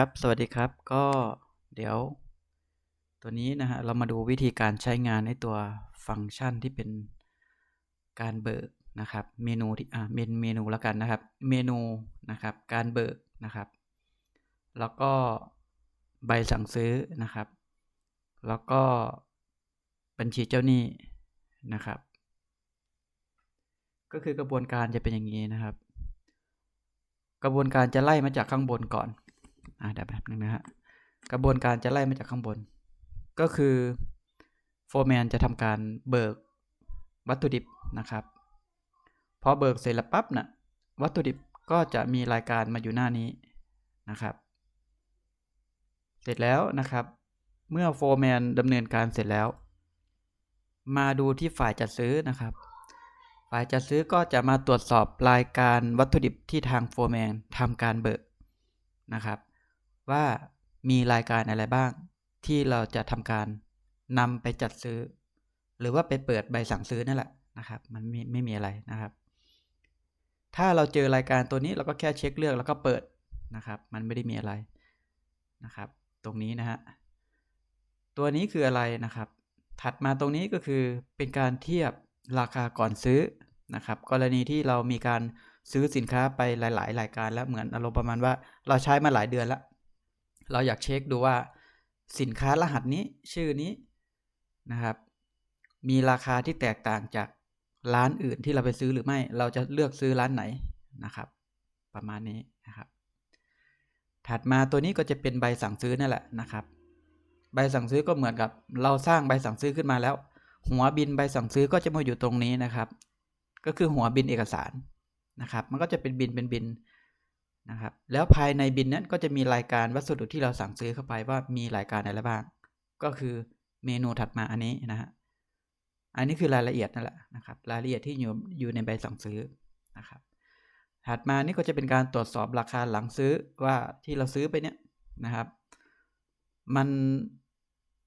ครับ สวัสดีครับ ก็เดี๋ยว ตัวนี้นะฮะ เรามาดูวิธีการใช้งานในตัวฟังก์ชันที่เป็นการเบิกนะครับ เมนูที่อ่าเมนเมนูแล้วกันนะครับ เมนูนะครับ การเบิกนะครับ แล้วก็ใบสั่งซื้อนะครับ แล้วก็บัญชีเจ้าหนี้นะครับ ก็คือกระบวนการจะเป็นอย่างนี้นะครับ กระบวนการจะไล่มาจากข้างบนก่อน อ่าเดี๋ยวแป๊บนึงนะฮะกระบวนการจะไล่มาจากข้างบน ก็คือโฟร์แมนจะทำการเบิกวัตถุดิบนะครับพอเบิกเสร็จแล้วปั๊บนะ่ะวัตถุดิบก็จะมีรายการมาอยู่หน้านี้นะครับ เสร็จแล้วนะครับ เมื่อโฟร์แมนดำเนินการเสร็จแล้ว มาดูที่ฝ่ายจัดซื้อนะครับ ฝ่ายจัดซื้อก็จะมาตรวจสอบรายการวัตถุดิบที่ทางโฟร์แมนทำการเบิกนะครับ ว่ามีรายการอะไรบ้าง ที่เราจะทำการนำไปจัดซื้อ หรือว่าไปเปิดใบสั่งซื้อนั่นแหละนะครับ มันไม่ไม่มีอะไรนะครับ ถ้าเราเจอรายการตัวนี้เราก็แค่เช็คเลือกแล้วก็เปิดนะครับ มันไม่ได้มีอะไรนะครับ ตรงนี้นะฮะตัวนี้คืออะไรนะครับ ถัดมาตรงนี้ก็คือเป็นการเทียบราคาก่อนซื้อนะครับ กรณีที่เรามีการซื้อสินค้าไปหลาย ๆ รายการแล้วเหมือนอารมณ์ประมาณว่า เราใช้มาหลายเดือนแล้ว เราอยากเช็คดูว่าสินค้ารหัสนี้ชื่อนี้นะครับ มีราคาที่แตกต่างจากร้านอื่นที่เราไปซื้อหรือไม่ เราจะเลือกซื้อร้านไหนนะครับ ประมาณนี้นะครับ ถัดมาตัวนี้ก็จะเป็นใบสั่งซื้อนั่นแหละนะครับ ใบสั่งซื้อก็เหมือนกับเราสร้างใบสั่งซื้อขึ้นมาแล้ว หัวบินใบสั่งซื้อก็จะมาอยู่ตรงนี้นะครับ ก็คือหัวบินเอกสารนะครับ มันก็จะเป็นบินเป็นบินน นะครับ แล้วภายในบินนั้นก็จะมีรายการวัสดุที่เราสั่งซื้อเข้าไปว่ามีรายการอะไรบ้าง ก็คือเมนูถัดมาอันนี้นะฮะ อันนี้คือรายละเอียดนั่นแหละนะครับ รายละเอียดที่อยู่อยู่ในใบสั่งซื้อนะครับ ถัดมานี่ก็จะเป็นการตรวจสอบราคาหลังซื้อว่าที่เราซื้อไปเนี่ยนะครับ มัน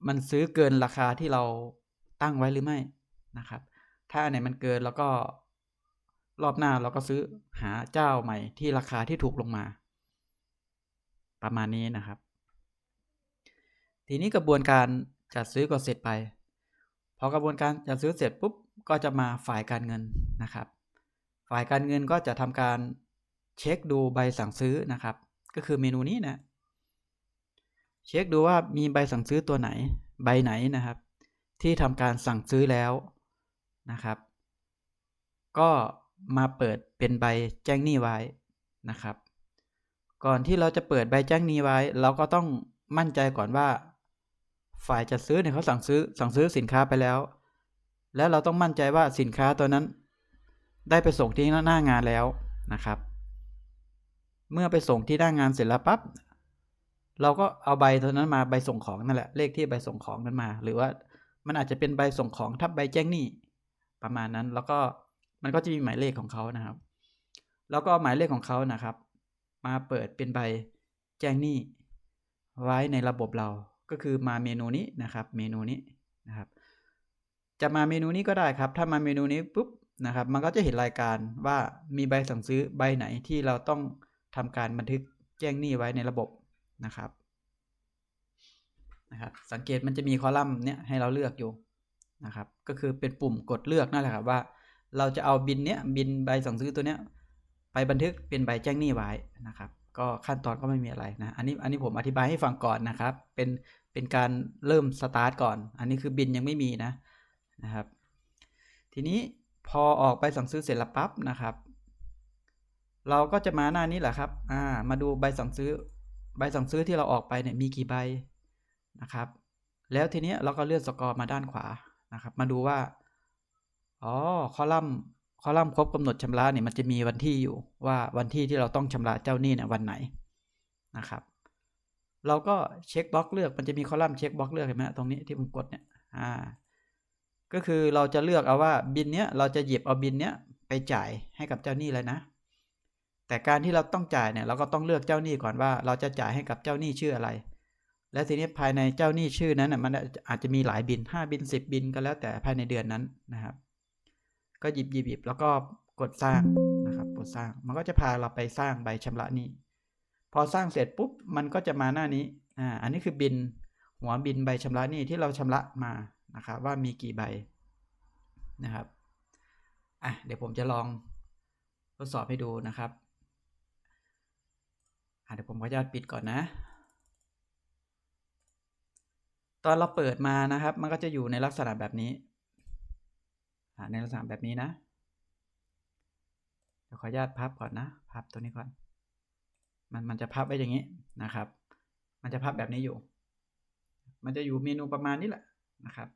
มันซื้อเกินราคาที่เราตั้งไว้หรือไม่นะครับ ถ้าไหนมันเกินแล้วก็ รอบหน้าเราก็ซื้อหาเจ้าใหม่ที่ราคาที่ถูกลงมา ประมาณนี้นะครับ ทีนี้กระบวนการจัดซื้อก็เสร็จไป พอกระบวนการจัดซื้อเสร็จปุ๊บก็จะมาฝ่ายการเงินนะครับ ฝ่ายการเงินก็จะทำการเช็คดูใบสั่งซื้อนะครับ ก็คือเมนูนี้นะเช็คดูว่ามีใบสั่งซื้อตัวไหน ใบไหนนะครับ ที่ทำการสั่งซื้อแล้วนะครับ ก็ มาเปิดเป็นใบแจ้งหนี้ไว้นะครับ ก่อนที่เราจะเปิดใบแจ้งหนี้ไว้ เราก็ต้องมั่นใจก่อนว่า ฝ่ายจัดซื้อเนี่ยเขาสั่งซื้อสั่งซื้อสินค้าไปแล้ว แล้วเราต้องมั่นใจว่าสินค้าตัวนั้น ได้ไปส่งที่หน้างานแล้วนะครับ เมื่อไปส่งที่หน้างานเสร็จแล้วปั๊บเราก็เอาใบตัวนั้นมาใบส่งของนั่นแหละเลขที่ใบส่งของนั้นมา หรือว่ามันอาจจะเป็นใบส่งของทับใบแจ้งหนี้ประมาณนั้นแล้วก็ มันก็จะมีหมายเลขของเขานะครับ แล้วก็หมายเลขของเขานะครับ มาเปิดเป็นใบแจ้งหนี้ไว้ในระบบเราก็คือมาเมนูนี้นะครับ เมนูนี้นะครับ จะมาเมนูนี้ก็ได้ครับ ถ้ามาเมนูนี้ปุ๊บนะครับ มันก็จะเห็นรายการว่ามีใบสั่งซื้อใบไหนที่เราต้องทำการบันทึกแจ้งหนี้ไว้ในระบบนะครับนะครับ สังเกตมันจะมีคอลัมน์เนี้ยให้เราเลือกอยู่นะครับ ก็คือเป็นปุ่มกดเลือกนั่นแหละครับว่า เราจะเอาบินเนี้ยบินใบสั่งซื้อตัวเนี้ยไปบันทึกเป็นใบแจ้งหนี้ไว้นะครับ ก็ขั้นตอนก็ไม่มีอะไรนะอันนี้อันนี้ผมอธิบายให้ฟังก่อนนะครับ เป็นเป็นการเริ่มสตาร์ทก่อน อันนี้คือบินยังไม่มีนะนะครับ ทีนี้พอออกไปสั่งซื้อเสร็จแล้วปั๊บนะครับ เราก็จะมาหน้านี้แหละครับอ่ามาดูใบสั่งซื้อใบสั่งซื้อที่เราออกไปเนี่ยมีกี่ใบนะครับ แล้วทีนี้เราก็เลื่อนสกอร์มาด้านขวานะครับ มาดูว่า อ๋อ คอลัมน์ คอลัมน์ครบกำหนดชำระเนี่ยมันจะมีวันที่อยู่ว่าวันที่ที่เราต้องชำระเจ้าหนี้เนี่ยวันไหนนะครับ เราก็เช็คบล็อกเลือกมันจะมีคอลัมน์เช็คบล็อกเลือกเห็นไหมตรงนี้ที่ผมกดเนี่ย อ่า ก็คือเราจะเลือกเอาว่าบินเนี้ยเราจะหยิบเอาบินเนี้ยไปจ่ายให้กับเจ้าหนี้เลยนะ แต่การที่เราต้องจ่ายเนี่ยเราก็ต้องเลือกเจ้าหนี้ก่อนว่า เราจะจ่ายให้กับเจ้าหนี้ชื่ออะไร และทีนี้ภายในเจ้าหนี้ชื่อนั้นน่ะมันอาจจะมีหลายบิน 5 บิน 10 บินก็แล้วแต่ภายในเดือนนั้นนะครับ ก็หยิบหยิบหยิบแล้วก็กดสร้างนะครับกดสร้างมันก็จะพาเราไปสร้างใบชำระหนี้ พอสร้างเสร็จปุ๊บมันก็จะมาหน้านี้อ่าอันนี้คือบินหัวบินใบชำระหนี้ที่เราชำระมานะครับว่ามีกี่ใบนะครับอะเดี๋ยวผมจะลองทดสอบให้ดูนะครับอะเดี๋ยวผมขออนุญาตปิดก่อนนะตอนเราเปิดมานะครับ มันก็จะอยู่ในลักษณะแบบนี้ ในลักษณะแบบนี้นะเดี๋ยวขออนุญาตพับก่อนนะ พับตัวนี้ก่อน มันมันจะพับไว้อย่างนี้นะครับ มันจะพับแบบนี้อยู่ มันจะอยู่เมนูประมาณนี้แหละนะครับ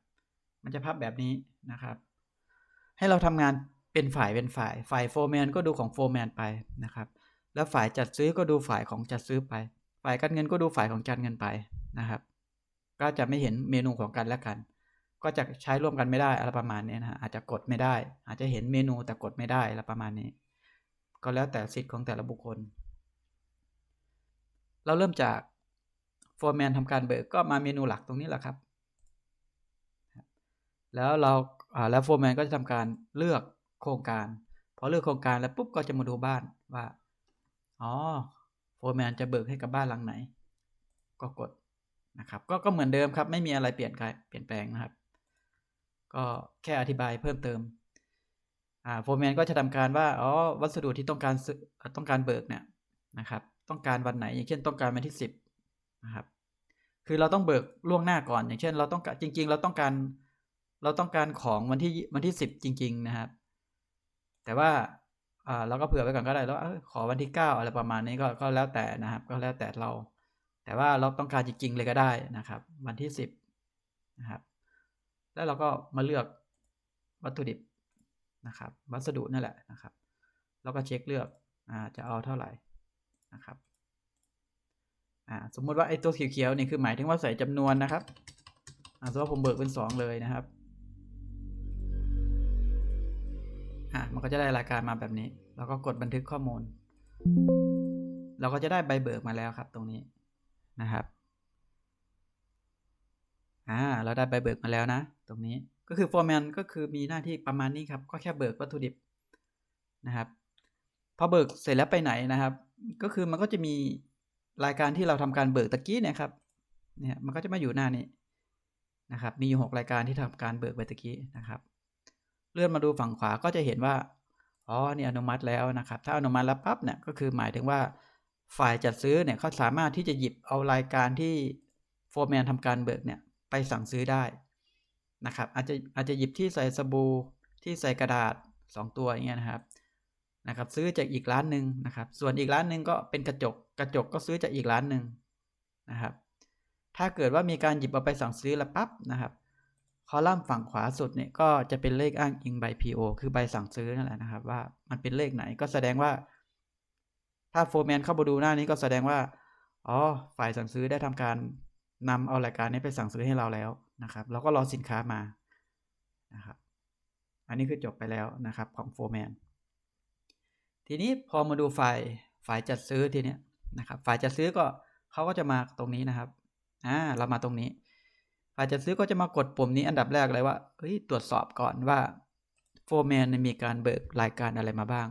มันจะพับแบบนี้นะครับ ให้เราทำงานเป็นฝ่ายเป็นฝ่าย ฝ่ายโฟร์แมนก็ดูของโฟร์แมนไปนะครับ แล้วฝ่ายจัดซื้อก็ดูฝ่ายของจัดซื้อไป ฝ่ายการเงินก็ดูฝ่ายของจัดเงินไปนะครับ ก็จะไม่เห็นเมนูของกันและกัน ก็จะใช้ร่วมกันไม่ได้อะไรประมาณนี้นะฮะอาจจะกดไม่ได้ อาจจะเห็นเมนูแต่กดไม่ได้อะไรประมาณนี้ ก็แล้วแต่สิทธิ์ของแต่ละบุคคล เราเริ่มจากโฟร์แมนทำการเบิกก็มาเมนูหลักตรงนี้แหละครับ แล้วเราแล้วโฟร์แมนก็จะทำการเลือกโครงการพอเลือกโครงการแล้วปุ๊บก็จะมาดูบ้านว่าอ๋อโฟร์แมนจะเบิกให้กับบ้านหลังไหน ก็กดนะครับก็ก็เหมือนเดิมครับไม่มีอะไรเปลี่ยนเปลี่ยนแปลงนะครับ ก็แค่อธิบายเพิ่มเติมอ่าโฟร์แมนก็จะทำการว่าอ๋อวัสดุที่ต้องการต้องการเบิกเนี่ยนะครับ ต้องการวันไหน อย่างเช่นต้องการวันที่สิบนะครับคือเราต้องเบิกล่วงหน้าก่อน อย่างเช่น เราต้องการจริง ๆ เราต้องการเราต้องการของวันที่วันที่สิบจริง ๆ นะครับ แต่ว่าอ่าเราก็เผื่อไว้ก่อนก็ได้แล้วอขอวันที่เก้าอะไรประมาณนี้ก็ก็แล้วแต่นะครับ ก็แล้วแต่เรา แต่ว่าเราต้องการจริง ๆ เลยก็ได้นะครับ วันที่สิบนะครับ แล้วเราก็มาเลือกวัตถุดิบนะครับ วัสดุนั่นแหละนะครับ แล้วก็เช็คเลือกอจะเอาเท่าไหร่นะครับสมมุติว่าไอ้ตัวเขียวๆนี่คือหมายถึงว่าใส่จำนวนนะครับสมมติว่าผมเบิกเป็นสองเลยนะครับอ่ามันก็จะได้รายการมาแบบนี้แล้วก็กดบันทึกข้อมูล เราก็จะได้ใบเบิกมาแล้วครับตรงนี้นะครับ อ่าเราได้ใบเบิกมาแล้วนะ ตรงนี้ก็คือโฟร์แมนก็คือมีหน้าที่ประมาณนี้ครับ ก็แค่เบิกวัตถุดิบนะครับพอเบิกเสร็จแล้วไปไหนนะครับ ก็คือมันก็จะมีรายการที่เราทำการเบิกตะกี้เนี่ยครับเนี่ยมันก็จะมาอยู่หน้านี้นะครับ มีอยู่หกรายการที่ทำการเบิกไปตะกี้นะครับ เลื่อนมาดูฝั่งขวาก็จะเห็นว่าอ๋อนี่อนุมัติแล้วนะครับ ถ้าอนุมัติแล้วปั๊บเนี่ยก็คือหมายถึงว่าฝ่ายจัดซื้อเนี่ยเขาสามารถที่จะหยิบเอารายการที่โฟร์แมนทำการเบิกเนี่ย ไปสั่งซื้อได้นะครับอาจจะอาจจะหยิบที่ใส่สบู่ที่ใส่กระดาษ 2 ตัวอย่างเงี้ยนะครับนะครับ ซื้อจากอีกร้านหนึ่งนะครับ ส่วนอีกร้านหนึ่งก็เป็นกระจกกระจกก็ซื้อจากอีกร้านหนึ่งนะครับ ถ้าเกิดว่ามีการหยิบเอาไปสั่งซื้อแล้วปั๊บนะครับคอลัมน์ฝั่งขวาสุดเนี่ยก็จะเป็นเลขอ้างอิงใบ PO คือใบสั่งซื้อนั่นแหละนะครับ ว่ามันเป็นเลขไหนก็แสดงว่า ถ้าโฟร์แมนเข้ามาดูหน้านี้ก็แสดงว่าอ๋อฝ่ายสั่งซื้อได้ทำการ นำเอารายการนี้ไปสั่งซื้อให้เราแล้วนะครับเราก็รอสินค้ามานะครับอันนี้คือจบไปแล้วนะครับของโฟร์แมนทีนี้พอมาดูฝ่ายฝ่ายจัดซื้อทีเนี้ยนะครับฝ่ายจัดซื้อก็เขาก็จะมาตรงนี้นะครับอ่าเรามาตรงนี้ ฝ่ายจัดซื้อก็จะมากดปุ่มนี้อันดับแรกเลยว่าเฮ้ยตรวจสอบก่อนว่าโฟร์แมนมีการเบิกรายการอะไรมาบ้าง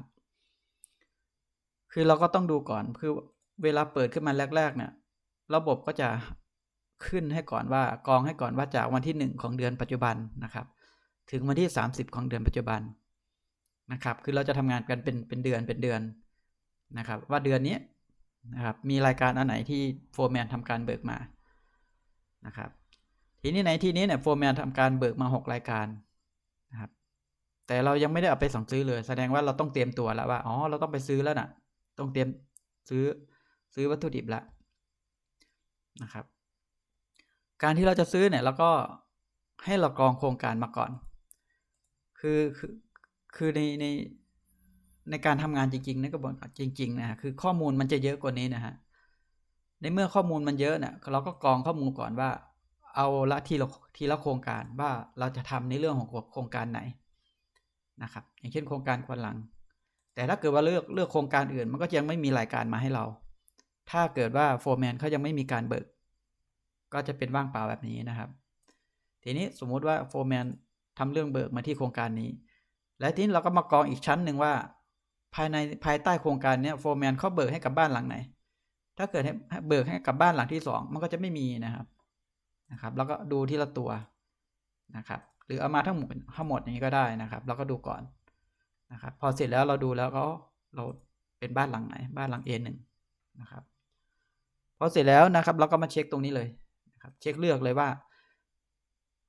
คือเราก็ต้องดูก่อนคือเวลาเปิดขึ้นมาแรกๆเนี่ยระบบก็จะ ขึ้นให้ก่อนว่ากองให้ก่อนว่าจากวันที่ 1 ของเดือนปัจจุบันนะครับ ถึงวันที่ 30 ของเดือนปัจจุบันนะครับ คือเราจะทำงานกันเป็นเป็นเดือนเป็นเดือนนะครับ ว่าเดือนนี้นะครับมีรายการอันไหนที่โฟร์แมนทำการเบิกมานะครับ ทีนี้ในที่นี้เนี่ยโฟร์แมนทำการเบิกมา 6 รายการนะครับแต่เรายังไม่ได้เอาไปสั่งซื้อเลย แสดงว่าเราต้องเตรียมตัวแล้วว่าอ๋อเราต้องไปซื้อแล้วนะต้องเตรียมซื้อซื้อวัตถุดิบแล้วนะครับ การที่เราจะซื้อเนี่ยเราก็ให้เรากรองโครงการมาก่อน คือคือคือในในในการทำงานจริงๆในกระบวนการจริง ๆนะฮะคือข้อมูลมันจะเยอะกว่านี้นะฮะในเมื่อข้อมูลมันเยอะเนี่ยเราก็กรองข้อมูลก่อนว่า เอาละทีละทีละโครงการว่าเราจะทำในเรื่องของโครงการไหนนะครับ อย่างเช่นโครงการควันหลัง แต่ถ้าเกิดว่าเลือกเลือกโครงการอื่น มันก็ยังไม่มีรายการมาให้เรา ถ้าเกิดว่าโฟร์แมนเขายังไม่มีการเบิก ก็จะเป็นว่างเปล่าแบบนี้นะครับ ทีนี้สมมุติว่าโฟร์แมนทำเรื่องเบิกมาที่โครงการนี้ และทีนี้เราก็มากรองอีกชั้นหนึ่งว่า ภายในภายใต้โครงการนี้โฟร์แมนเขาเบิกให้กับบ้านหลังไหน ถ้าเกิดให้เบิกให้กับบ้านหลังที่สองมันก็จะไม่มีนะครับนะครับ แล้วก็ดูที่ละตัวนะครับ หรือเอามาทั้งหมดทั้งหมดอย่างนี้ก็ได้นะครับแล้วก็ดูก่อนนะครับพอเสร็จแล้วเราดูแล้วก็เราเป็นบ้านหลังไหน บ้านหลัง A หนึ่งนะครับพอเสร็จแล้วนะครับ เราก็มาเช็คตรงนี้เลย ครับเช็คเลือกเลยว่า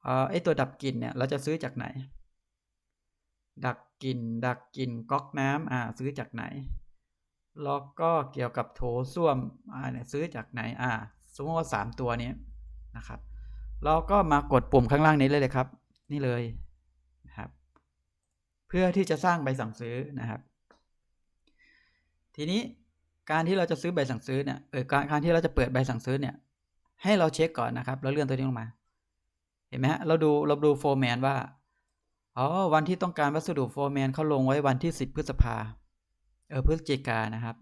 เออไอตัวดับกลิ่นเนี่ยเราจะซื้อจากไหน ดักกลิ่นดักกลิ่นก๊อกน้ำอ่าซื้อจากไหนแล้วก็เกี่ยวกับโถส้วมอ่าเนี่ยซื้อจากไหนอ่าสมมติว่าสามตัวนี้นะครับเราก็มากดปุ่มข้างล่างนี้เลยเลยครับ นี่เลยนะครับ เพื่อที่จะสร้างใบสั่งซื้อนะครับ ทีนี้การที่เราจะซื้อใบสั่งซื้อเนี่ยเออการการที่เราจะเปิดใบสั่งซื้อเนี่ย ให้เราเช็คก่อนนะครับ แล้วเลื่อนตัวนี้ลงมา เห็นไหมฮะ เราดูเราดูโฟร์แมนว่า อ๋อ วันที่ต้องการวัสดุโฟร์แมนเขาลงไว้วันที่สิบพฤษภา เออ พฤศจิกานะครับ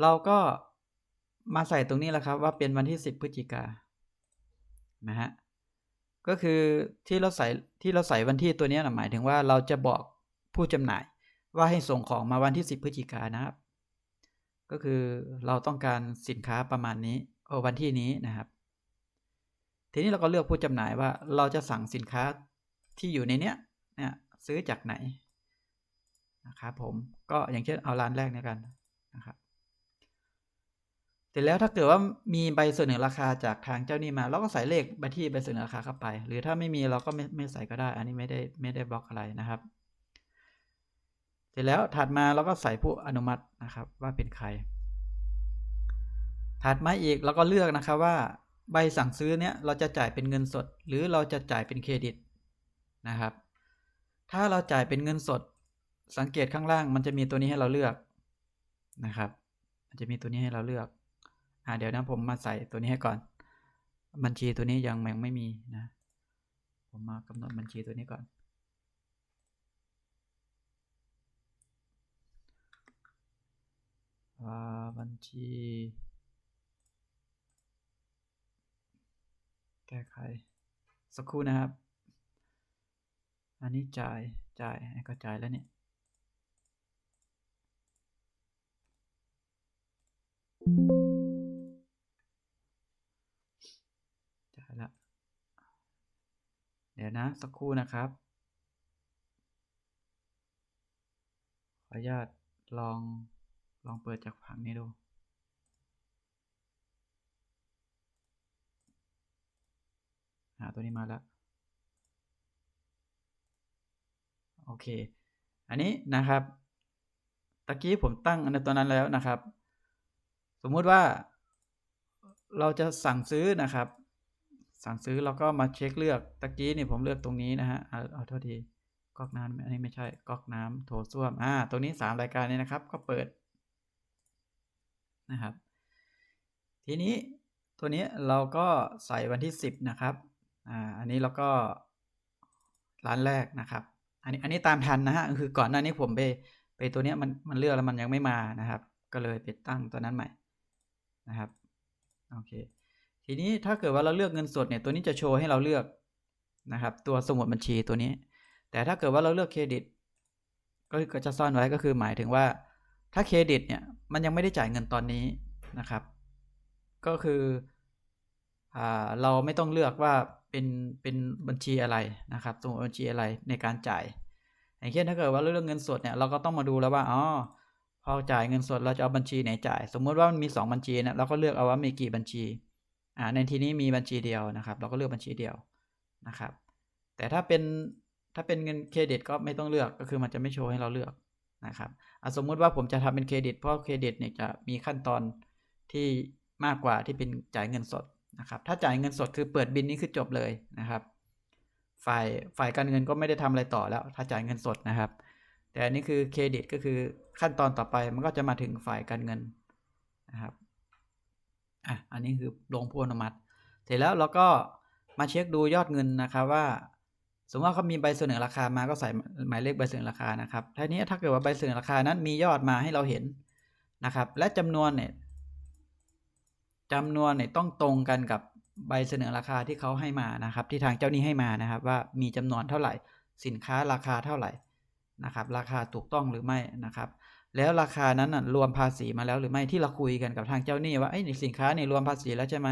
เราก็มาใส่ตรงนี้แหละครับ ว่าเป็นวันที่สิบพฤศจิกา นะฮะ ก็คือที่เราใส่ที่เราใส่วันที่ตัวนี้นะหมายถึงว่าเราจะบอกผู้จำหน่ายว่าให้ส่งของมาวันที่สิบพฤศจิกานะครับ ก็คือเราต้องการสินค้าประมาณนี้ วันที่นี้นะครับ ทีนี้เราก็เลือกผู้จำหน่ายว่าเราจะสั่งสินค้าที่อยู่ในเนี้ยเนี่ยซื้อจากไหนนะครับผมก็อย่างเช่นเอาร้านแรกเนี่ยกันนะครับเสร็จแล้วถ้าเกิดว่ามีใบเสนอราคาจากทางเจ้านี้มา เราก็ใส่เลขใบที่ใบเสนอราคาเข้าไป หรือถ้าไม่มีเราก็ไม่ไม่ใส่ก็ได้ อันนี้ไม่ได้ไม่ได้บล็อกอะไรนะครับ เสร็จแล้วถัดมาเราก็ใส่ผู้อนุมัตินะครับว่าเป็นใคร ถัดมาอีกเราก็เลือกนะครับว่าใบสั่งซื้อเนี้ยเราจะจ่ายเป็นเงินสด หรือเราจะจ่ายเป็นเครดิตนะครับ ถ้าเราจ่ายเป็นเงินสด สังเกตข้างล่าง มันจะมีตัวนี้ให้เราเลือกนะครับ มันจะมีตัวนี้ให้เราเลือกอ่าเดี๋ยวนะผมมาใส่ตัวนี้ให้ก่อน บัญชีตัวนี้ยังยังไม่มีนะ ผมมากำหนดบัญชีตัวนี้ก่อนอ่าบัญชี ก้ไข สักครู่นะครับ อันนี้จ่าย จ่ายก็จ่ายแล้วเนี่ย จ่ายแล้วเดี๋ยวนะ สักครู่นะครับ ขออนุญาตลอง ลองเปิดจากผังนี้ดู หา ตัวนี้มาแล้ว โอเค อันนี้นะครับตะกี้ผมตั้งอันตัวนั้นแล้วนะครับ สมมุติว่าเราจะสั่งซื้อนะครับ สั่งซื้อเราก็มาเช็คเลือกตะกี้นี่ผมเลือกตรงนี้นะฮะเอาเอาโทษทีก๊อกน้ำอันนี้ไม่ใช่ก๊อกน้ำโถส้วมอ่าตรงนี้สามรายการนี้นะครับ ก็เปิดนะครับ ทีนี้ตัวนี้เราก็ใส่วันที่สิบนะครับ อ่าอันนี้เราก็ร้านแรกนะครับ อันนี้อันนี้ตามทันนะฮะคือก่อนหน้านี้ผมไปไปตัวเนี้ยมันมันเลือกแล้วมันยังไม่มานะครับ ก็เลยไปตั้งตัวนั้นใหม่นะครับโอเคทีนี้ถ้าเกิดว่าเราเลือกเงินสดเนี่ยตัวนี้จะโชว์ให้เราเลือกนะครับ ตัวสมุดบัญชีตัวนี้ แต่ถ้าเกิดว่าเราเลือกเครดิต ก็จะซ่อนไว้ก็คือหมายถึงว่า ถ้าเครดิตเนี่ยมันยังไม่ได้จ่ายเงินตอนนี้นะครับ ก็คืออเราไม่ต้องเลือกว่า เป็นเป็นบัญชีอะไรนะครับสมุดบัญชีอะไรในการจ่ายอย่างเช่นถ้าเกิดว่าเรื่องเงินสดเนี่ยเราก็ต้องมาดูแล้วว่าอ๋อพอจ่ายเงินสดเราจะเอาบัญชีไหนจ่าย สมมุติว่ามันมี 2 บัญชีนะเราก็เลือกเอาว่ามีกี่บัญชีอ่าในที่นี้มีบัญชีเดียวนะครับ เราก็เลือกบัญชีเดียวนะครับ แต่ถ้าเป็นถ้าเป็นเงินเครดิตก็ไม่ต้องเลือกก็คือมันจะไม่โชว์ให้เราเลือกนะครับสมมุติว่าผมจะทำเป็นเครดิตเพราะเครดิตเนี่ยจะมีขั้นตอนที่มากกว่าที่เป็นจ่ายเงินสด นะครับถ้าจ่ายเงินสดคือเปิดบินนี้คือจบเลยนะครับฝ่ายฝ่ายการเงินก็ไม่ได้ทำอะไรต่อแล้ว ถ้าจ่ายเงินสดนะครับ แต่อันนี้คือเครดิตก็คือขั้นตอนต่อไปมันก็จะมาถึงฝ่ายการเงินนะครับอะอันนี้คือลงผู้อนุมัติ เสร็จแล้วเราก็มาเช็คดูยอดเงินนะครับว่า สมมติว่าเขามีใบเสนอราคามาก็ใส่หมายเลขใบเสนอราคานะครับทีนี้ถ้าเกิดว่าใบเสนอราคานั้นมียอดมาให้เราเห็นนะครับ และจำนวนเนี่ย จำนวนเนี่ยต้องตรงกันกับใบเสนอราคาที่เขาให้มานะครับ ที่ทางเจ้าหนี้ให้มานะครับ ว่ามีจำนวนเท่าไหร่ สินค้าราคาเท่าไหร่นะครับ ราคาถูกต้องหรือไม่นะครับ แล้วราคานั้นน่ะรวมภาษีมาแล้วหรือไม่ที่เราคุยกันกับทางเจ้าหนี้ว่าไอ้สินค้านี่รวมภาษีแล้วใช่ไหม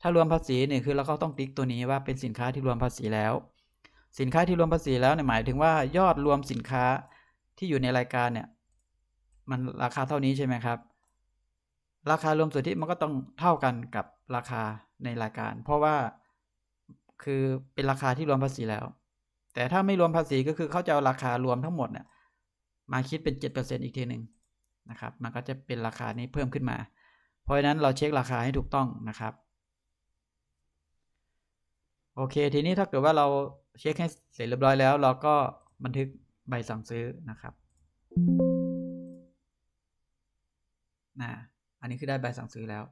ถ้ารวมภาษีเนี่ยคือเราก็ต้องติ๊กตัวนี้ว่าเป็นสินค้าที่รวมภาษีแล้ว สินค้าที่รวมภาษีแล้วเนี่ยหมายถึงว่ายอดรวมสินค้าที่อยู่ในรายการเนี่ยมันราคาเท่านี้ใช่ไหมครับ ราคารวมสุทธิมันก็ต้องเท่ากันกับราคาในรายการ เพราะว่าคือเป็นราคาที่รวมภาษีแล้ว แต่ถ้าไม่รวมภาษีก็คือเขาจะเอาราคารวมทั้งหมดเนี่ยมาคิดเป็น 7%อีกทีหนึ่งนะครับ มันก็จะเป็นราคานี้เพิ่มขึ้นมา เพราะฉะนั้นเราเช็คราคาให้ถูกต้องนะครับ โอเค ทีนี้ถ้าเกิดว่าเราเช็คให้เสร็จเรียบร้อยแล้ว เราก็บันทึกใบสั่งซื้อนะครับนะ อันนี้คือได้ใบสั่งซื้อแล้ว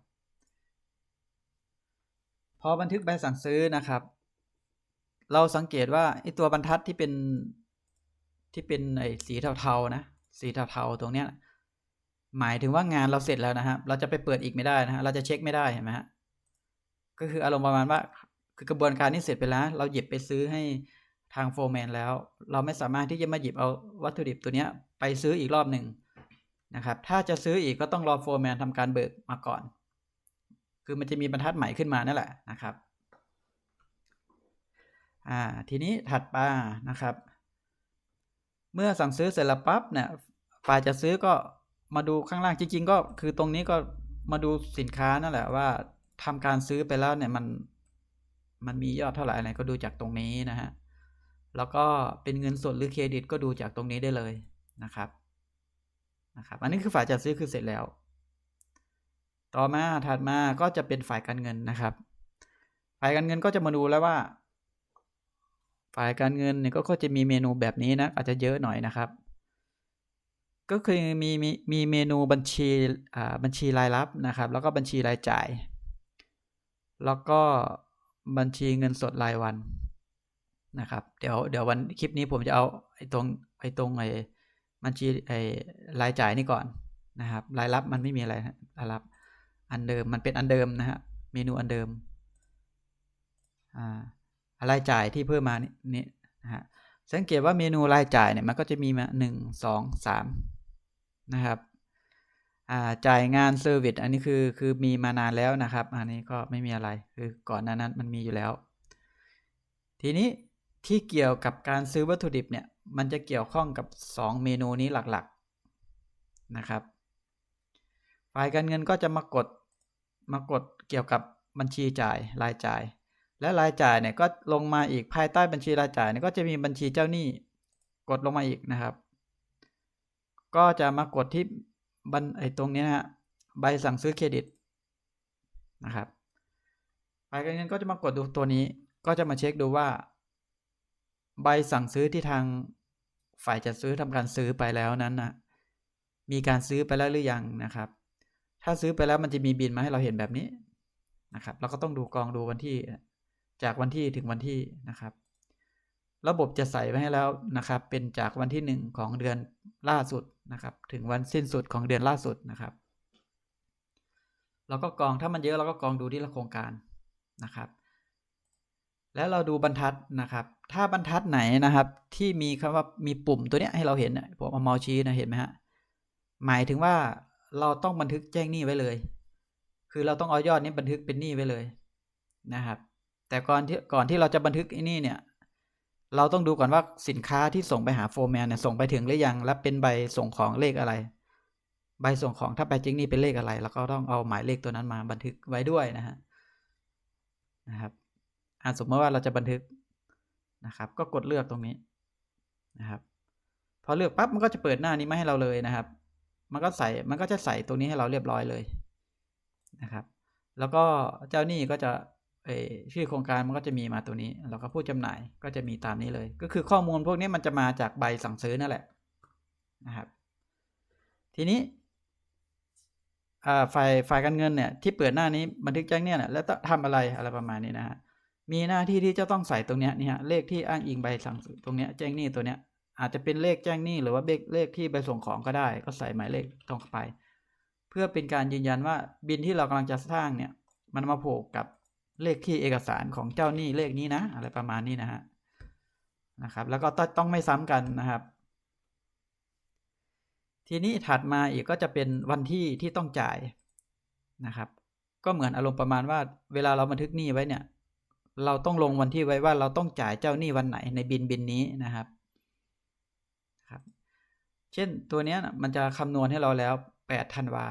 พอบันทึกใบสั่งซื้อนะครับ เราสังเกตว่าไอ้ตัวบรรทัดที่เป็นที่เป็นไอ้สีเทาๆนะ สีเทาๆตรงเนี้ยหมายถึงว่างานเราเสร็จแล้วนะครับ เราจะไปเปิดอีกไม่ได้นะฮะ เราจะเช็คไม่ได้เห็นไหมฮะ ก็คืออารมณ์ประมาณว่า คือกระบวนการนี้เสร็จไปแล้ว เราหยิบไปซื้อให้ทางโฟร์แมนแล้ว เราไม่สามารถที่จะมาหยิบเอาวัตถุดิบตัวเนี้ยไปซื้ออีกรอบหนึ่ง นะครับ ถ้าจะซื้ออีกก็ต้องรอโฟร์แมนทำการเบิกมาก่อน คือมันจะมีบรรทัดใหม่ขึ้นมานั่นแหละนะครับอ่าทีนี้ถัดมานะครับ เมื่อสั่งซื้อเสร็จแล้วปั๊บเนี่ยฝ่ายจะซื้อก็มาดูข้างล่างจริง ๆ ก็คือตรงนี้ก็มาดูสินค้านั่นแหละว่าทำการซื้อไปแล้วเนี่ยมันมันมียอดเท่าไหร่อะไรก็ดูจากตรงนี้นะฮะแล้วก็เป็นเงินสดหรือเครดิตก็ดูจากตรงนี้ได้เลยนะครับ นะครับอันนี้คือฝ่ายจัดซื้อคือเสร็จแล้ว ต่อมาถัดมาก็จะเป็นฝ่ายการเงินนะครับ ฝ่ายการเงินก็จะมาดูแล้วว่า ฝ่ายการเงินเนี่ยก็จะมีเมนูแบบนี้นะอาจจะเยอะหน่อยนะครับ ก็คือมีมีมีเมนูบัญชีอ่าบัญชีรายรับนะครับ แล้วก็บัญชีรายจ่าย แล้วก็บัญชีเงินสดรายวันนะครับ เดี๋ยวเดี๋ยววันคลิปนี้ผมจะเอาไอ้ตรงไอ้ตรงไอ้ บัญชีไอ้รายจ่ายนี่ก่อนนะครับ รายรับมันไม่มีอะไรรายรับอันเดิมมันเป็นอันเดิมนะฮะเมนูอันเดิมอ่ารายจ่ายที่เพิ่มมานี่นี่นะฮะสังเกตว่าเมนูรายจ่ายเนี่ยมันก็จะมีมาหนึ่งสองสามนะครับอ่าจ่ายงานเซอร์วิสอันนี้คือคือมีมานานแล้วนะครับ อันนี้ก็ไม่มีอะไรคือก่อนหน้านั้นมันมีอยู่แล้ว ทีนี้ที่เกี่ยวกับการซื้อวัตถุดิบเนี่ย มันจะเกี่ยวข้องกับ 2 เมนูนี้หลักๆนะครับ ฝ่ายการเงินก็จะมากดมากดเกี่ยวกับบัญชีจ่ายรายจ่าย และรายจ่ายเนี่ยก็ลงมาอีกภายใต้บัญชีรายจ่ายเนี่ยก็จะมีบัญชีเจ้าหนี้กดลงมาอีกนะครับ ก็จะมากดที่บันไอตรงนี้นะฮะใบสั่งซื้อเครดิตนะครับฝ่ายการเงินก็จะมากดดูตัวนี้ก็จะมาเช็คดูว่า ใบสั่งซื้อที่ทาง ฝ่ายจัดซื้อทำการซื้อไปแล้วนั้นนะมีการซื้อไปแล้วหรือยังนะครับ ถ้าซื้อไปแล้วมันจะมีบินมาให้เราเห็นแบบนี้นะครับเราก็ต้องดูกองดูวันที่จากวันที่ถึงวันที่นะครับ ระบบจะใส่ไว้ให้แล้วนะครับ เป็นจากวันที่หนึ่งของเดือนล่าสุดนะครับ ถึงวันสิ้นสุดของเดือนล่าสุดนะครับเราก็กองถ้ามันเยอะเราก็กองดูที่ละโครงการนะครับ แล้วเราดูบรรทัดนะครับ ถ้าบรรทัดไหนนะครับ ที่มีคำว่ามีปุ่มตัวเนี้ยให้เราเห็นผมเอาเมาส์ชี้นะเห็นไหมฮะหมายถึงว่าเราต้องบันทึกแจ้งหนี้ไว้เลย คือเราต้องเอายอดนี้บันทึกเป็นหนี้ไว้เลยนะครับ แต่ก่อนที่ก่อนที่เราจะบันทึกไอ้นี่เนี่ย เราต้องดูก่อนว่าสินค้าที่ส่งไปหาโฟร์แมนเนี่ยส่งไปถึงหรือยังและเป็นใบส่งของเลขอะไร ใบส่งของถ้าไปจริงนี่เป็นเลขอะไรแล้วก็ต้องเอาหมายเลขตัวนั้นมาบันทึกไว้ด้วยนะฮะนะครับอ่าสมมติว่าเราจะบันทึก นะครับ ก็กดเลือกตรงนี้นะครับ พอเลือกปั๊บมันก็จะเปิดหน้านี้มาให้เราเลยนะครับ มันก็ใส่มันก็จะใส่ตรงนี้ให้เราเรียบร้อยเลยนะครับ แล้วก็เจ้าหนี้ก็จะชื่อโครงการมันก็จะมีมาตัวนี้ แล้วก็ผู้จำหน่ายก็จะมีตามนี้เลย ก็คือข้อมูลพวกนี้มันจะมาจากใบสั่งซื้อนั่นแหละนะครับ ทีนี้ฝ่ายฝ่ายการเงินเนี่ยที่เปิดหน้านี้บันทึกแจ้งเนี่ยแล้วต้องทำอะไรอะไรประมาณนี้นะฮะ มีหน้าที่ที่จะต้องใส่ตรงเนี้ยนี่ฮะเลขที่อ้างอิงใบสั่งซื้อตรงเนี้ยแจ้งหนี้ตัวเนี้ยอาจจะเป็นเลขแจ้งหนี้หรือว่าเลขเลขที่ใบส่งของก็ได้ ก็ใส่หมายเลขตรงไป เพื่อเป็นการยืนยันว่าบินที่เรากำลังจะสร้างเนี่ยมันมาผูกกับเลขที่เอกสารของเจ้าหนี้เลขนี้นะ อะไรประมาณนี้นะฮะนะครับ แล้วก็ต้องไม่ซ้ำกันนะครับ ทีนี้ถัดมาอีกก็จะเป็นวันที่ที่ต้องจ่ายนะครับ ก็เหมือนอารมณ์ประมาณว่า เวลาเราบันทึกหนี้ไว้เนี่ย เราต้องลงวันที่ไว้ว่าเราต้องจ่ายเจ้าหนี้วันไหนในบินบินนี้นะครับครับ เช่นตัวนี้มันจะคำนวณให้เราแล้ว8ธันวา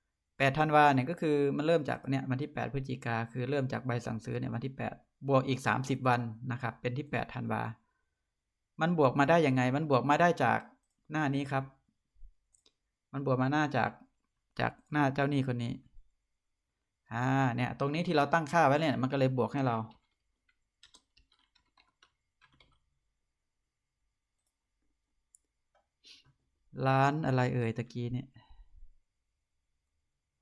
8ธันวาเนี่ยก็คือมันเริ่มจากเนี่ยวันที่ 8 พฤศจิกาคือเริ่มจากใบสั่งซื้อเนี่ยวันที่ 8 บวกอีก 30 วันนะครับ เป็นที่8ธันวา มันบวกมาได้ยังไง มันบวกมาได้จากหน้านี้ครับ มันบวกมาหน้าจากจากหน้าเจ้าหนี้คนนี้อ่าเนี่ยตรงนี้ที่เราตั้งค่าไว้เนี่ยมันก็เลยบวกให้เรา ร้านอะไรเอ่ยตะกี้เนี่ย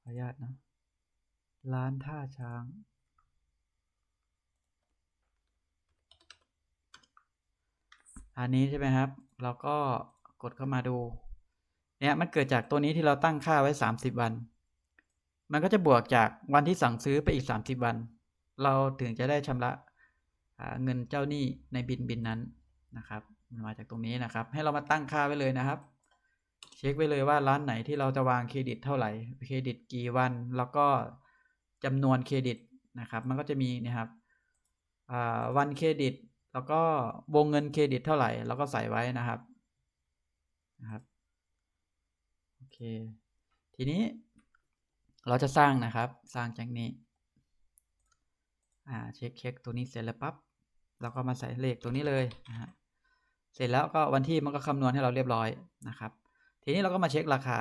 ขออนุญาตนะร้านท่าช้าง อันนี้ใช่ไหมครับ เราก็กดเข้ามาดู เนี่ยมันเกิดจากตัวนี้ที่เราตั้งค่าไว้ 30 วัน มันก็จะบวกจากวันที่สั่งซื้อไปอีก 30 วัน เราถึงจะได้ชำระเงินเจ้าหนี้ในบินบินนั้นนะครับ มันมาจากตรงนี้นะครับ ให้เรามาตั้งค่าไว้เลยนะครับ เช็คไว้เลยว่าร้านไหนที่เราจะวางเครดิตเท่าไหร่เครดิตกี่วัน แล้วก็จำนวนเครดิตนะครับ มันก็จะมีนะครับวันเครดิต แล้วก็วงเงินเครดิตเท่าไหร่แล้วก็ใส่ไว้นะครับนะครับโอเค ทีนี้เราจะสร้างนะครับ สร้างจากนี้อ่าเช็คเช็คตัวนี้เสร็จแล้วปั๊บเราก็มาใส่เลขตัวนี้เลยนะฮะเสร็จแล้วก็วันที่มันก็คำนวณให้เราเรียบร้อยนะครับ ทีนี้เราก็มาเช็คราคา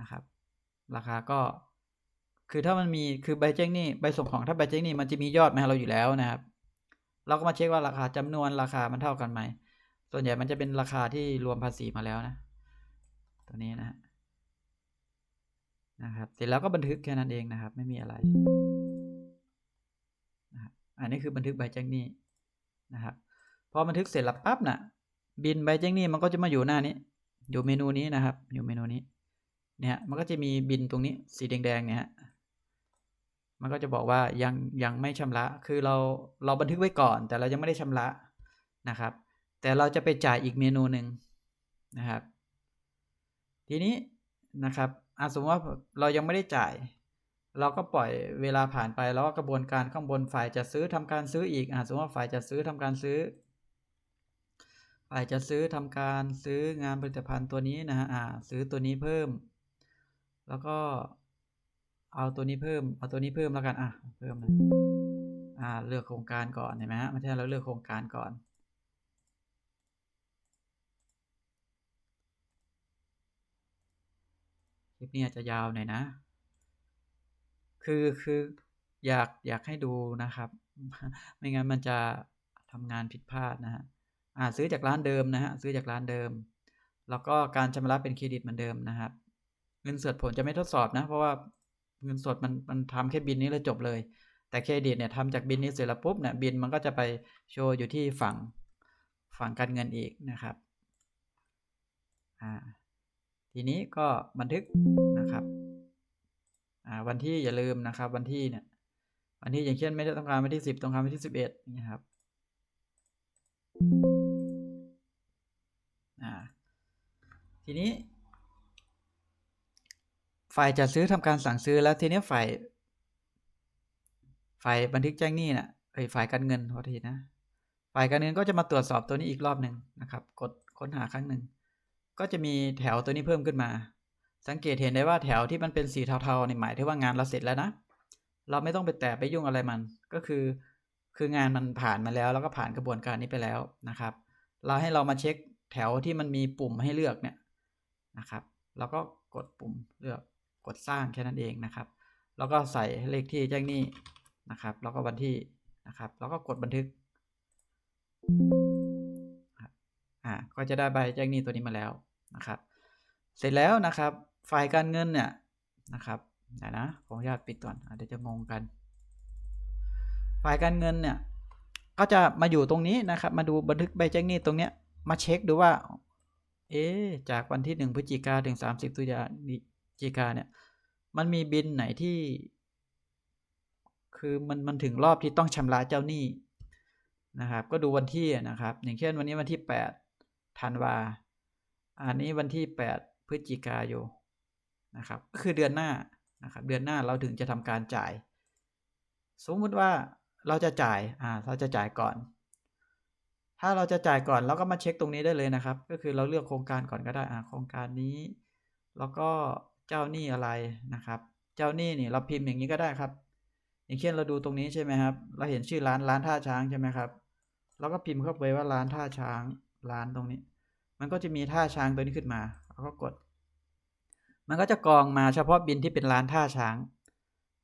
นะครับ ราคาก็คือถ้ามันมีคือใบแจ้งหนี้ใบส่งของถ้าใบแจ้งหนี้มันจะมียอดมาให้เราอยู่แล้วนะครับ เราก็มาเช็คว่าราคาจำนวนราคามันเท่ากันไหมส่วนใหญ่มันจะเป็นราคาที่รวมภาษีมาแล้วนะ ตัวนี้นะนะครับ เสร็จแล้วก็บันทึกแค่นั้นเองนะครับ ไม่มีอะไรนะครับอันนี้คือบันทึกใบแจ้งหนี้นะครับพอบันทึกเสร็จแล้วปั๊บนะ่ะ บินใบแจ้งหนี้มันก็จะมาอยู่หน้านี้ อยู่เมนูนี้นะครับ อยู่เมนูนี้เนี่ยมันก็จะมีบินตรงนี้สีแดงๆเนี่ยฮะมันก็จะบอกว่ายังยังไม่ชำระ คือเราเราบันทึกไว้ก่อน แต่เรายังไม่ได้ชำระนะครับ แต่เราจะไปจ่ายอีกเมนูหนึ่งนะครับ ทีนี้นะครับอาสมมติว่าเรายังไม่ได้จ่าย เราก็ปล่อยเวลาผ่านไปแล้วกระบวนการข้างบนฝ่ายจะซื้อทำการซื้ออีกอาสมมติว่าฝ่ายจะซื้อทำการซื้อ ฝ่ายจะซื้อทำการซื้องานผลิตภัณฑ์ตัวนี้นะฮะซื้อตัวนี้เพิ่ม แล้วก็เอาตัวนี้เพิ่ม เอาตัวนี้เพิ่มแล้วกันอะเพิ่มเลยอ่าเลือกโครงการก่อนเห็นไหมฮะไม่ใช่เราเลือกโครงการก่อน คลิปนี้อาจจะยาวหน่อยนะ คือคืออยากอยากให้ดูนะครับ ไม่งั้นมันจะทำงานผิดพลาดนะฮะ อ่าซื้อจากร้านเดิมนะฮะซื้อจากร้านเดิม แล้วก็การชำระเป็นเครดิตเหมือนเดิมนะครับ เงินสดผลจะไม่ทดสอบนะ เพราะว่าเงินสดมันมันทำแค่บินนี้แล้วจบเลย แต่เครดิตเนี่ยทำจากบินนี้เสร็จแล้วปุ๊บเนี่ยบินมันก็จะไปโชว์อยู่ที่ฝั่งฝั่งการเงินอีกนะครับอ่าทีนี้ก็บันทึกนะครับอ่าวันที่อย่าลืมนะครับ วันที่เนี่ยวันที่อย่างเช่นไม่ได้ต้องการวันที่สิบต้องการวันที่สิบเอ็ดนี่ครับ ทีนี้ ฝ่ายจัดซื้อทำการสั่งซื้อแล้วทีนี้ฝ่าย ฝ่ายบันทึกแจ้งหนี้นะ่ะเอ้ยฝ่ายการเงินพอทีนะ ฝ่ายการเงินก็จะมาตรวจสอบตัวนี้อีกรอบหนึ่งนะครับ กดค้นหาครั้งหนึ่งก็จะมีแถวตัวนี้เพิ่มขึ้นมา สังเกตเห็นได้ว่าแถวที่มันเป็นสีเทาๆนี่หมายถึงว่างานเราเสร็จแล้วนะ เราไม่ต้องไปแตะไปยุ่งอะไรมัน ก็คือ คืองานมันผ่านมาแล้ว แล้วก็ผ่านกระบวนการนี้ไปแล้วนะครับ เราให้เรามาเช็คแถวที่มันมีปุ่มให้เลือกเนี่ย นะครับเราก็กดปุ่มเลือกกดสร้างแค่นั้นเองนะครับ แล้วก็ใส่เลขที่แจ้งหนี้นะครับ แล้วก็วันที่นะครับ แล้วก็กดบันทึกอ่าก็จะได้ใบแจ้งหนี้ตัวนี้มาแล้วนะครับ เสร็จแล้วนะครับ ฝ่ายการเงินเนี่ยนะครับเดี๋ยวนะขออนุญาตปิดก่อนเดี๋ยวจะงงกัน ฝ่ายการเงินเนี่ยก็จะมาอยู่ตรงนี้นะครับ มาดูบันทึกใบแจ้งหนี้ตรงเนี้ยมาเช็คดูว่า เอ๊จากวันที่หนึ่งพฤศจิกาถึงสามสิบตุลาจิกาเนี่ย มันมีบินไหนที่ คือมันมันถึงรอบที่ต้องชำระเจ้าหนี้นะครับ ก็ดูวันที่นะครับ อย่างเช่นวันนี้วันที่แปดธันวา อันนี้วันที่แปดพฤศจิกายนนะครับ ก็คือเดือนหน้านะครับ เดือนหน้าเราถึงจะทำการจ่าย สมมุติว่าเราจะจ่าย อ่า เราจะจ่ายก่อน ถ้าเราจะจ่ายก่อนเราก็มาเช็คตรงนี้ได้เลยนะครับ ก็คือเราเลือกโครงการก่อนก็ได้อ่าโครงการนี้ แล้วก็เจ้าหนี้อะไรนะครับ เจ้าหนี้นี่เราพิมพ์อย่างนี้ก็ได้ครับ อย่างเช่นเราดูตรงนี้ใช่ไหมครับ เราเห็นชื่อร้านร้านท่าช้างใช่ไหมครับเราก็พิมพ์เข้าไปว่าร้านท่าช้างร้านตรงนี้ มันก็จะมีท่าช้างตัวนี้ขึ้นมาเราก็กด มันก็จะกรองมาเฉพาะบินที่เป็นร้านท่าช้าง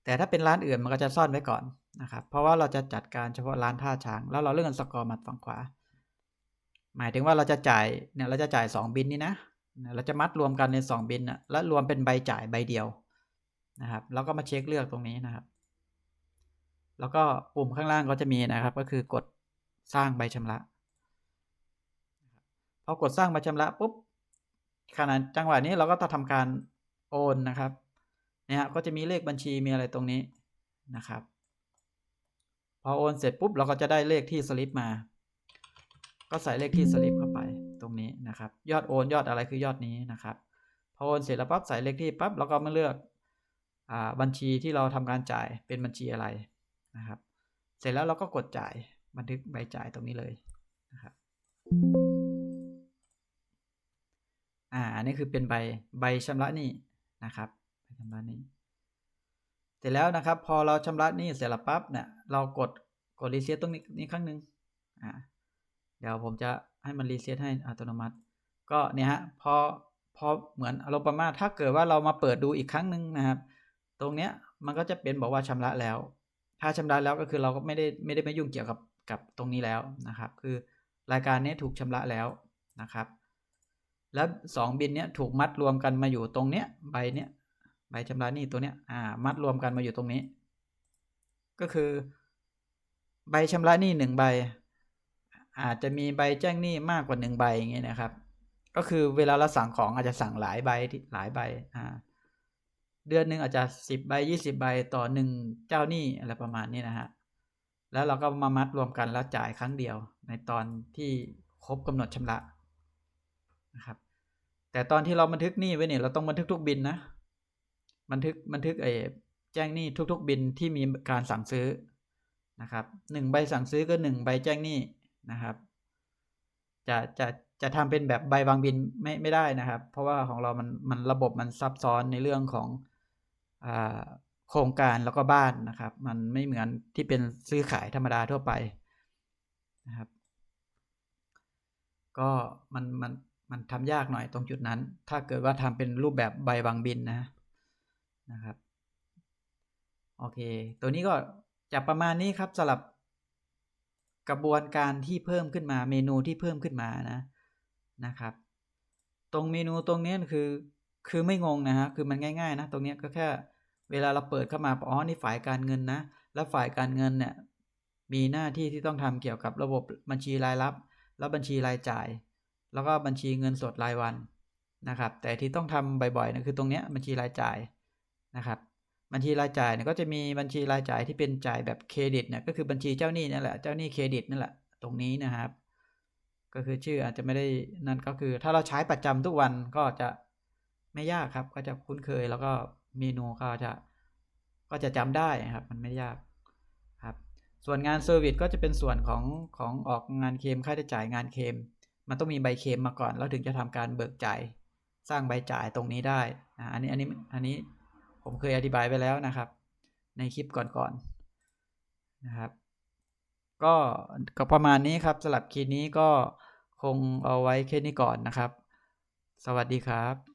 แต่ถ้าเป็นร้านอื่นมันก็จะซ่อนไว้ก่อนนะครับ เพราะว่าเราจะจัดการเฉพาะร้านท่าช้าง แล้วเราเลื่อนสกอร์มาฝั่งขวา หมายถึงว่าเราจะจ่ายเนี่ยเราจะจ่าย 2 บินนี้นะ เราจะมัดรวมกันใน 2 บินนะแล้วรวมเป็นใบจ่ายใบเดียวนะครับ แล้วก็มาเช็คเลือกตรงนี้นะครับ แล้วก็ปุ่มข้างล่างก็จะมีนะครับ ก็คือกดสร้างใบชำระพอกดสร้างใบชำระปุ๊บขณะจังหวะนี้เราก็ต้องทำการโอนนะครับเนี่ยก็จะมีเลขบัญชีมีอะไรตรงนี้นะครับ พอโอนเสร็จปุ๊บเราก็จะได้เลขที่สลิปมา ก็ใส่เลขที่สลิปเข้าไปตรงนี้นะครับ ยอดโอนยอดอะไรคือยอดนี้นะครับ พอโอนเสร็จแล้วปั๊บใส่เลขที่ปั๊บเราก็มาเลือกอบัญชีที่เราทำการจ่ายเป็นบัญชีอะไรนะครับ เสร็จแล้วเราก็กดจ่ายบันทึกใบจ่ายตรงนี้เลยนะครับอ่าอันนี้คือเป็นใบใบชำระหนี้นะครับใบชำระหนี้เสร็จแล้วนะครับ พอเราชำระหนี้เสร็จแล้วปั๊บเนี่ยเรากดกดรีเซ็ตตรงนี้นี้ครั้งหนึ่งอ่า เดี๋ยวผมจะให้มันรีเซ็ตให้อัตโนมัติ ก็เนี่ยฮะพอพอเหมือนอารมณ์ประมาณถ้าเกิดว่าเรามาเปิดดูอีกครั้งหนึ่งนะครับ ตรงเนี้ยมันก็จะเป็นบอกว่าชำระแล้ว ถ้าชำระแล้วก็คือเราก็ไม่ได้ไม่ได้ไม่ยุ่งเกี่ยวกับกับตรงนี้แล้วนะครับ คือรายการนี้ถูกชำระแล้วนะครับ แล้วสองบินเนี้ยถูกมัดรวมกันมาอยู่ตรงเนี้ยใบเนี้ยใบชำระนี้ตัวเนี้ยอ่ามัดรวมกันมาอยู่ตรงนี้ ก็คือ ใบชำระนี้หนึ่งใบ อาจจะมีใบแจ้งหนี้มากกว่าหนึ่งใบอย่างเงี้ยนะครับ ก็คือเวลาเราสั่งของอาจจะสั่งหลายใบหลายใบอ่าเดือนหนึ่งอาจจะสิบใบยี่สิบใบต่อหนึ่งเจ้าหนี้อะไรประมาณนี้นะฮะแล้วเราก็มามัดรวมกันแล้วจ่ายครั้งเดียวในตอนที่ครบกำหนดชำระนะครับ แต่ตอนที่เราบันทึกหนี้ไว้เนี่ยเราต้องบันทึกทุกบินนะ บันทึกบันทึกไอ้แจ้งหนี้ทุกๆบินที่มีการสั่งซื้อนะครับหนึ่งใบสั่งซื้อก็หนึ่งใบแจ้งหนี้ นะครับ จะจะจะทำเป็นแบบใบบางบินไม่ไม่ได้นะครับ เพราะว่าของเรามันมันระบบมันซับซ้อนในเรื่องของอ่าโครงการแล้วก็บ้านนะครับ มันไม่เหมือนที่เป็นซื้อขายธรรมดาทั่วไปนะครับ ก็มันมันมันทำยากหน่อยตรงจุดนั้น ถ้าเกิดว่าทำเป็นรูปแบบใบบางบินนะนะครับ โอเค ตัวนี้ก็จะประมาณนี้ครับสำหรับ กระบวนการที่เพิ่มขึ้นมาเมนูที่เพิ่มขึ้นมานะนะครับ ตรงเมนูตรงนี้คือคือไม่งงนะฮะคือมันง่ายๆนะตรงนี้ก็แค่เวลาเราเปิดเข้ามาอ๋อนี่ฝ่ายการเงินนะ แล้วฝ่ายการเงินเนี่ยมีหน้าที่ที่ต้องทำเกี่ยวกับระบบบัญชีรายรับ แล้วบัญชีรายจ่าย แล้วก็บัญชีเงินสดรายวันนะครับ แต่ที่ต้องทำบ่อยๆนะคือตรงนี้บัญชีรายจ่ายนะครับ บัญชีรายจ่ายเนี่ยก็จะมีบัญชีรายจ่ายที่เป็นจ่ายแบบเครดิตเนี่ยก็คือบัญชีเจ้าหนี้นั่นแหละเจ้าหนี้เครดิตนั่นแหละตรงนี้นะครับ ก็คือชื่ออาจจะไม่ได้นั่นก็คือ ถ้าเราใช้ประจำทุกวันก็จะไม่ยากครับ ก็จะคุ้นเคยแล้วก็เมนูก็จะก็จะจำได้ครับ มันไม่ยากครับ ส่วนงานเซอร์วิสก็จะเป็นส่วนของของออกงานเคมค่าใช้จ่ายงานเคมมันต้องมีใบเคมมาก่อน แล้วถึงจะทำการเบิกจ่ายสร้างใบจ่ายตรงนี้ได้อันนี้อันนี้อันนี้ ผมเคยอธิบายไปแล้วนะครับ ในคลิปก่อนๆนะครับ ก็ก็ประมาณนี้ครับสำหรับคลิปนี้ก็คงเอาไว้แค่นี้ก่อนนะครับ สวัสดีครับ